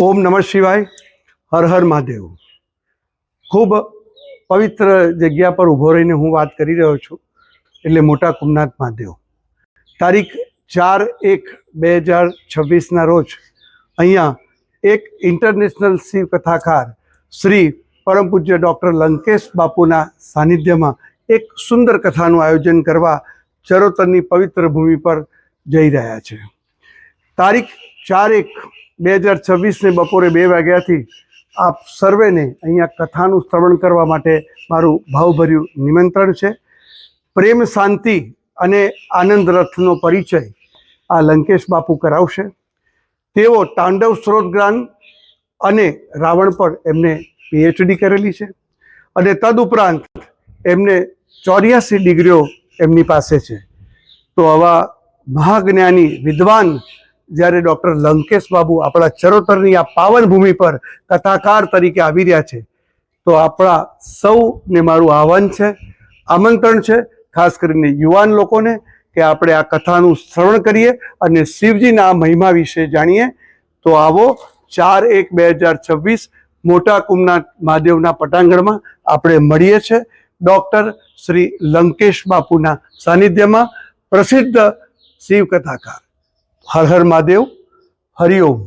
ઓમ નમઃ શિવાય, હર હર મહાદેવ. ખૂબ પવિત્ર જગ્યા પર ઊભો રહીને હું વાત કરી રહ્યો છું, એટલે મોટા કુમનાથ મહાદેવ. તારીખ ચાર એક બે હજાર છવ્વીસના રોજ અહીંયા એક ઇન્ટરનેશનલ શિવ કથાકાર શ્રી પરમ પૂજ્ય ડૉક્ટર લંકેશ બાપુના સાનિધ્યમાં એક સુંદર કથાનું આયોજન કરવા ચરોતરની પવિત્ર ભૂમિ પર જઈ રહ્યા છે. તારીખ ચાર એક બે હજાર છવ્વીસને બપોરે બે વાગ્યાથી આપ સર્વેને અહીંયા કથાનું શ્રવણ કરવા માટે મારું ભાવભર્યું નિમંત્રણ છે. પ્રેમ, શાંતિ અને આનંદ રથનો પરિચય આ લંકેશ બાપુ કરાવશે. તેઓ તાંડવ સ્ત્રોત જ્ઞાન અને રાવણ પર એમને પીએચડી કરેલી છે અને તદુપરાંત એમને ચોર્યાસી ડિગ્રીઓ એમની પાસે છે. તો આવા મહાજ્ઞાની વિદ્વાન જ્યારે ડૉક્ટર લંકેશ બાબુ આપણા ચરોતરની આ પાવન ભૂમિ પર કથાકાર તરીકે આવી રહ્યા છે, તો આપણા સૌને મારું આહવાન છે, આમંત્રણ છે, ખાસ કરીને યુવાન લોકોને, કે આપણે આ કથાનું શ્રવણ કરીએ અને શિવજીના મહિમા વિશે જાણીએ. તો આવો, ચાર એક બે હજાર છવ્વીસ મોટા કુંભના મહાદેવના પટાંગણમાં આપણે મળીએ છીએ. ડૉક્ટર શ્રી લંકેશ બાપુના સાનિધ્યમાં પ્રસિદ્ધ શિવ કથાકાર. હર હર મહાદેવ હરિઓમ